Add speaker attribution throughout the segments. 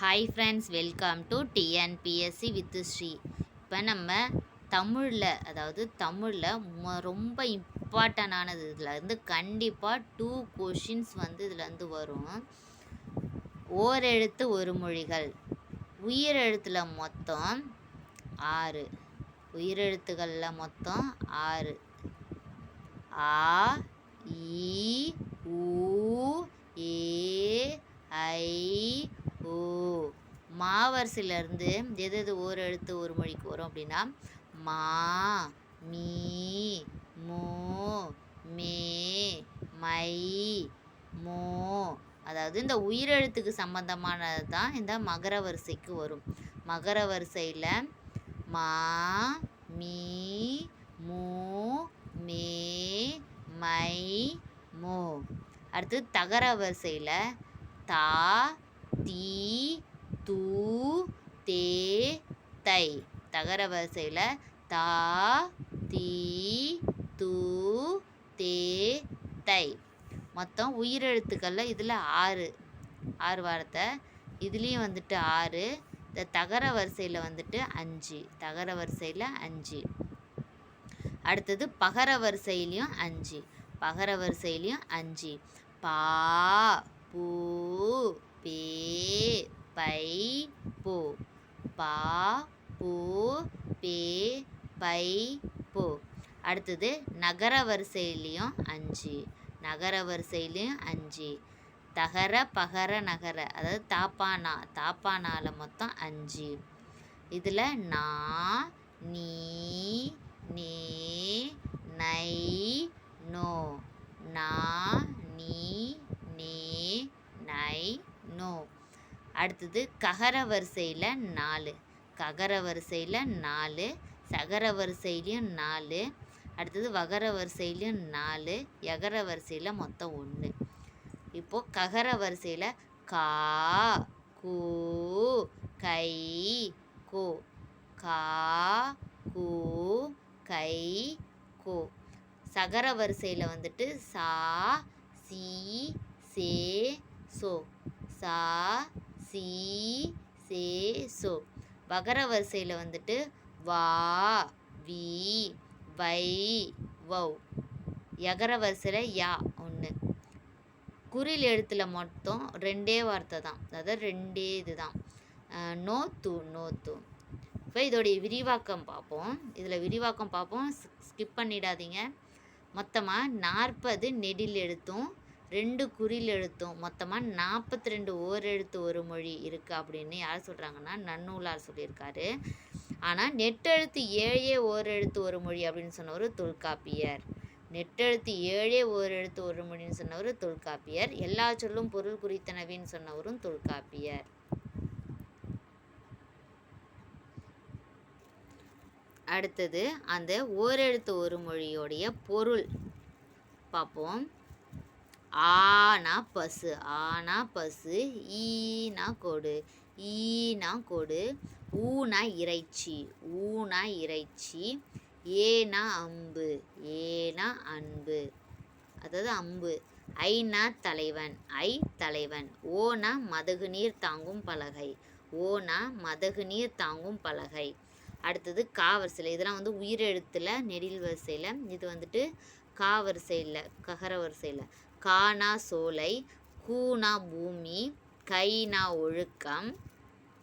Speaker 1: Hi friends welcome to TNPSC with Sri இப்போ நம்ம தமிழில் அதாவது தமிழில் ரொம்ப இம்பார்ட்டண்டானது இதில் இருந்து கண்டிப்பாக டூ கொஷின்ஸ் வந்து இதுலேருந்து வரும். ஓரெழுத்து ஒரு மொழிகள் உயிரெழுத்தில் மொத்தம் ஆறு. உயிரெழுத்துகளில் மொத்தம் ஆறு. ஆ இ ஊ மாவரிசையிலேருந்து எது எது ஓர் எழுத்து ஒரு மொழிக்கு வரும் அப்படின்னா மா மீ மோ மே மை மோ. அதாவது இந்த உயிரெழுத்துக்கு சம்பந்தமானது தான் இந்த மகர வரிசைக்கு வரும். மகர வரிசையில் மா மீ மூ மே மை மோ. அடுத்து தகர வரிசையில் தா தீ தூ தே தை. தகர வரிசையில் தா தீ தூ தே தை. மொத்தம் உயிரெழுத்துக்களில் இதில் ஆறு ஆறு வார்த்தை. இதுலேயும் வந்துட்டு ஆறு. இந்த தகர வரிசையில் வந்துட்டு அஞ்சு தகர வரிசையில் அஞ்சு. அடுத்தது பகர வரிசையிலையும் அஞ்சு பகர வரிசையிலையும் அஞ்சு. பா பூ பே பை போ பா பூ பே பை போ. அடுத்தது நகர வரிசையிலையும் அஞ்சு. நகர வரிசையிலையும் அஞ்சு. தகர பகர நகர. அதாவது தாப்பானா. தாப்பானால மொத்தம் அஞ்சு. இதில் நா நீ நே நை நோ. நா நீ நே நை நோ. அடுத்தது ககர வரிசையில் நாலு. ககர வரிசையில் நாலு சகர வரிசையிலையும் நாலு அடுத்தது வகர வரிசையிலையும் நாலு எகர வரிசையில் மொத்தம் ஒன்று இப்போது ககர வரிசையில் கா கூ கை கோ. கா கூ கை கோ. சகர வரிசையில் வந்துட்டு சா சி சே சோ. சா சி சே சோ. வகர வரிசையில் வந்துட்டு வா வி வை வௌ. எகர வரிசையில் யா ஒன்று குறில் எழுத்தில் மொத்தம் ரெண்டே வார்த்தை தான். அதாவது ரெண்டே இது தான் நோ தூ நோ தூ. இப்போ இதோடைய விரிவாக்கம் பார்ப்போம். இதில் விரிவாக்கம் பார்ப்போம். ஸ்கிப் பண்ணிடாதீங்க. மொத்தமாக நாற்பது நெடில் எழுத்தும் ரெண்டு குறில் எழுத்தும் மொத்தமாக நாற்பத்தி ரெண்டு ஓர் எழுத்து ஒரு மொழி இருக்குது அப்படின்னு யார் சொல்கிறாங்கன்னா நன்னூலார் சொல்லியிருக்காரு. ஆனால் நெட்டெழுத்து ஏழே ஓர் எழுத்து ஒரு மொழி அப்படின்னு சொன்னவர் தொல்காப்பியர். நெட்டெழுத்து ஏழே ஓர் எழுத்து ஒரு மொழின்னு சொன்னவர் தொல்காப்பியர். எல்லா சொல்லும் பொருள் குறித்தனவின்னு சொன்னவரும் தொல்காப்பியர். அடுத்தது அந்த ஓரெழுத்து ஒரு மொழியோடைய பொருள் பார்ப்போம். ஆனா பசு ஆனா பசு ஈனா கொடு ஈனா கொடு ஊனா இறைச்சி ஊனா இறைச்சி ஏனா அம்பு ஏனா அன்பு. அதாவது அம்பு. ஐனா தலைவன் ஐ தலைவன். ஓனா மதகு நீர் தாங்கும் பலகை ஓனா மதகு நீர் தாங்கும் பலகை. அடுத்தது கா வரிசையில் இதெல்லாம் வந்து உயிரெழுத்தில் நெடில் வரிசையில் இது வந்துட்டு கா வரிசையில் ககர வரிசையில். கானா சோலை கூனா பூமி கைனா ஒழுக்கம்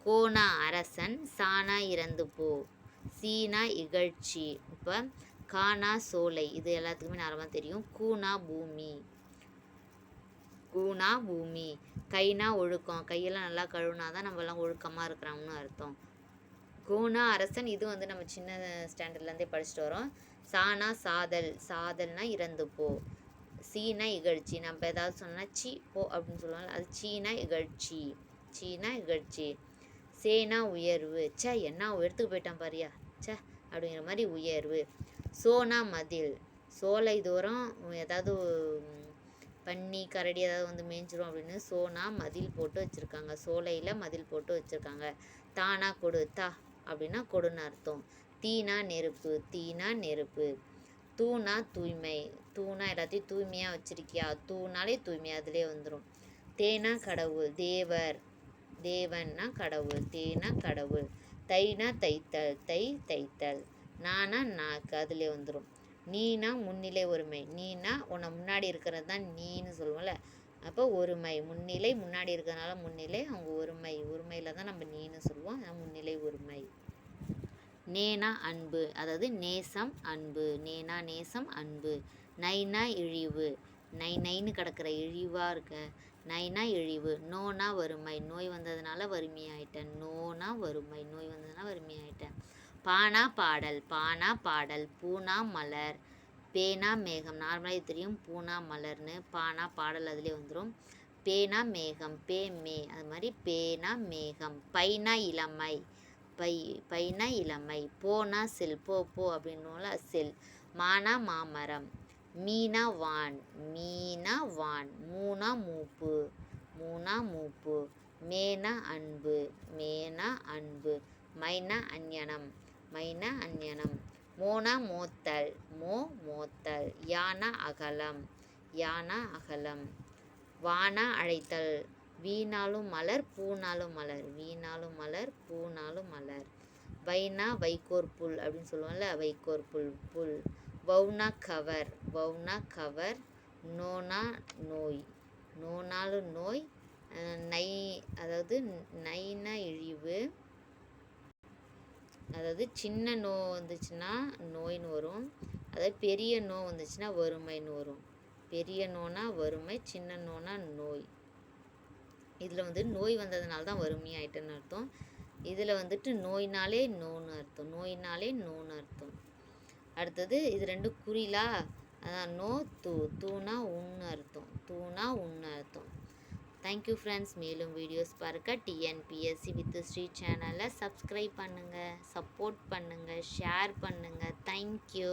Speaker 1: கோனா அரசன் சானா இறந்து போ சீனா இகழ்ச்சி. இப்போ கானா சோலை இது எல்லாத்துக்குமே நேரமாக தெரியும். கூனா பூமி கூனா பூமி கைனா ஒழுக்கம் கையெல்லாம் நல்லா கழுவுனா தான் நம்மலாம் ஒழுக்கமாக இருக்கிறோம்னு அர்த்தம். கோனா அரசன் இது வந்து நம்ம சின்ன ஸ்டாண்டர்ட்லேருந்தே படிச்சுட்டு வரோம். சானா சாதல். சாதல்னா இறந்து போ சீனா இகழ்ச்சி. நம்ம ஏதாவது சொன்னால் சி போ அப்படின்னு சொல்லுவாங்க அது சீனா இகழ்ச்சி. சீனா இகழ்ச்சி. சேனா உயர்வு. சே என்ன உயரத்துக்கு போயிட்டான் பாரியா? சே அப்படிங்கிற மாதிரி உயர்வு. சோனா மதில். சோலை தூரம் ஏதாவது பண்ணி கரடி ஏதாவது வந்து மேய்ஞ்சிரும் அப்படின்னு சோனா மதில் போட்டு வச்சுருக்காங்க. சோலையில் மதில் போட்டு வச்சுருக்காங்க. தானா கொடு தா அப்படின்னா கொடுன்னு அர்த்தம். தீனா நெருப்பு தீனா நெருப்பு. தூணா தூய்மை தூணா எல்லாத்தையும் தூய்மையாக வச்சுருக்கியா? தூணாலே தூய்மை அதிலே வந்துடும் தேனா கடவுள் தேவர் தேவன்னா கடவுள் தேனா கடவுள் தைனா தைத்தல் தை தைத்தல் நானா நாக்கு அதிலே வந்துடும் நீனா முன்னிலை ஒருமை நீனா உன்னை முன்னாடி இருக்கிறது தான் நீன்னு சொல்லுவோம்ல. அப்போ ஒருமை முன்னிலை முன்னாடி இருக்கிறதுனால முன்னிலை அவங்க ஒருமை ஒருமையில் தான் நம்ம நீன்னு சொல்லுவோம். முன்னிலை ஒருமை. நேனா அன்பு. அதாவது நேசம் அன்பு. நேனா நேசம் அன்பு. நைனா இழிவு. நை நைன்னு கிடக்கிற இழிவாக இருக்க. நைனா இழிவு. நோனா வறுமை. நோய் வந்ததுனால வறுமையாயிட்டேன். நோனா வறுமை. நோய் வந்ததுனால வறுமையாயிட்டேன். பானா பாடல். பானா பாடல். பூனா மலர். பேனா மேகம். நார்மலாக தெரியும். பூனா மலர்னு. பானா பாடல் அதிலே வந்துடும் பேனா மேகம். பே மே. அது மாதிரி பேனா மேகம். பைனா இளமை. பை பைனா இளமை போனா செல் போ போ அப்படின்னோம்ல செல். மானா மாமரம் மீனா வான் மீனா வான் மூனா மூப்பு மூனா மூப்பு. மேனா அன்பு மேனா அன்பு. மைனா அஞ்ஞனம் மைனா அஞ்ஞனம் மோனா மோத்தல் மோ மோத்தல். யானா அகலம் யானா அகலம். வானா அழைத்தல் வீணாலும் மலர் பூனாலும் மலர். வீணாலும் மலர் பூனாலும் மலர். வைனா வைக்கோர் புல் அப்படின்னு சொல்லுவோம்ல வைக்கோர் புல் புல். வவுனா கவர் வவுனா கவர் நோனா நோய். நோனாலும் நோய் நை அதாவது நைனா இழிவு. அதாவது சின்ன நோ வந்துச்சுன்னா நோயின்னு வரும். அதாவது பெரிய நோ வந்துச்சுன்னா வறுமைன்னு வரும். பெரிய நோனா வறுமை சின்ன நோனா நோய். இதில் வந்து நோய் வந்ததுனால தான் வறுமையாயிட்டேன்னு அர்த்தம். இதில் வந்துட்டு நோயினாலே நோன்னு அர்த்தம். நோயினாலே நோன்னு அர்த்தம். அடுத்தது இது ரெண்டு குறிலா? அதான் நோ தூ தூணா உன்னு அர்த்தம். தூணா உன்னு அர்த்தம். தேங்க்யூ ஃப்ரெண்ட்ஸ் மேலும் வீடியோஸ் பார்க்க டிஎன்பிஎஸ்சி வித் ஸ்ரீ சேனலை சப்ஸ்கிரைப் பண்ணுங்கள் சப்போர்ட் பண்ணுங்கள் ஷேர் பண்ணுங்கள் தேங்க்யூ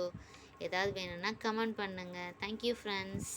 Speaker 1: ஏதாவது வேணும்னா கமெண்ட் பண்ணுங்கள் தேங்க்யூ ஃப்ரெண்ட்ஸ்